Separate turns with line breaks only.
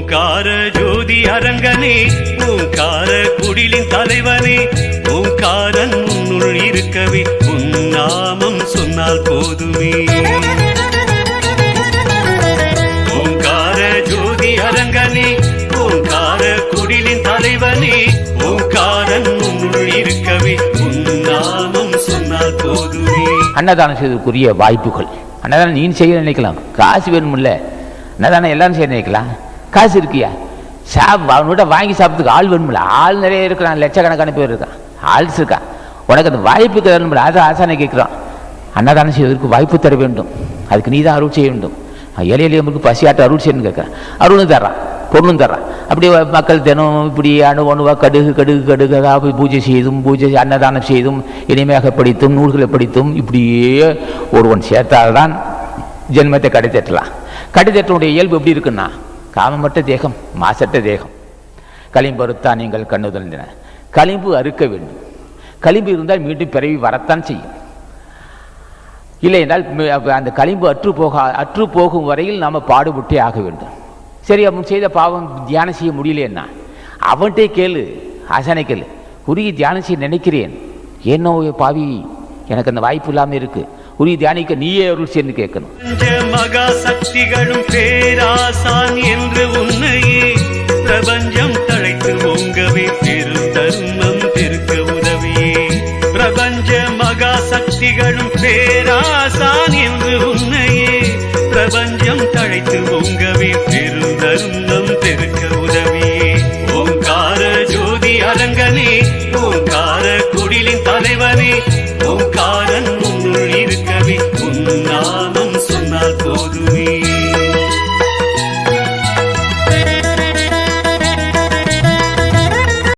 ஓங்கார ஜோதி அரங்கனே ஓங்கார குடிலின் தலைவனே ஓங்காரன் உன்னுள் இருக்கவே உன் நாமம் சொன்னால் போதுமே. ஓங்கார ஜோதி அரங்கனே ஓங்கார குடிலின் தலைவனே ஓங்காரன் உன்னுள் இருக்கவே உன் நாமம் சொன்னால் போதுமே.
அன்னதானம் செய்வதற்குரிய வாய்ப்புகள். அன்னதானம் நீ செய்ய நினைக்கலாம். காசு வேணும்ல அன்னதானம் எல்லாரும் செய்ய நினைக்கலாம். காசு இருக்கியா? சாப் அவனோட வாங்கி சாப்பிட்றதுக்கு ஆள் வேணுமில்ல ஆள் நிறைய இருக்கிறான் லட்சக்கணக்கான பேர் இருக்கான். ஆள்ஸ் இருக்கான் உனக்கு அந்த வாய்ப்பு தரணும்ல. அதை ஆசானை கேட்குறான். அன்னதானம் செய்வதற்கு வாய்ப்பு தர வேண்டும். அதுக்கு நீ தான் அருள் செய்ய வேண்டும். ஏழை எளியவங்களுக்கு பசியாட்ட அருள் செய்யணும்னு கேட்குறான். அருளும் தர்றான். பொருளும் தர்றான். அப்படியே மக்கள் தினம் இப்படி அணு அணுவா கடுகு கடுகு கடுகாக போய் பூஜை செய்தும் பூஜை அன்னதானம் செய்தும் இனிமையாக படித்தும் நூல்களை படித்தும் இப்படியே ஒருவன் சேர்த்தால்தான் ஜென்மத்தை கடைத்தட்டலாம். கடைத்தட்டனுடைய இயல்பு எப்படி இருக்குன்னா காமமற்ற தேகம் மாசற்ற தேகம். களிம்பருத்தா நீங்கள் கண்ணுதல் களிம்பு அறுக்க வேண்டும். களிம்பு இருந்தால் மீண்டும் பிறவி வரத்தான் செய்யும். இல்லை என்றால் அந்த களிம்பு அற்று போக அற்று போகும் வரையில் நாம் பாடுபட்டே ஆக வேண்டும். சரி அவன் செய்த பாவம் தியானம் செய்ய முடியலைன்னா அவன்கிட்டே கேளு அசனை கேளு. உரிய தியானம் செய்ய நினைக்கிறேன். என்னோ பாவி எனக்கு அந்த வாய்ப்பு இல்லாமல் இருக்கு. உரிய தியானிக்க நீயே அருள் சேர்ந்து கேட்கணும்.
மகா சக்திகளும் பேரா திகழும் பேராசான் என்று உன்னையே பிரபஞ்சம் தழைத்து ஓங்கவே பெருந்தருந்தம் தெருக்க உதவியே. ஓங்கார ஜோதி அரங்கனே ஓங்கார குடிலின் தலைவனே ஓங்காரன் உன்னுள் இருக்கவே உன் நாமம் சொன்னால் போதும்.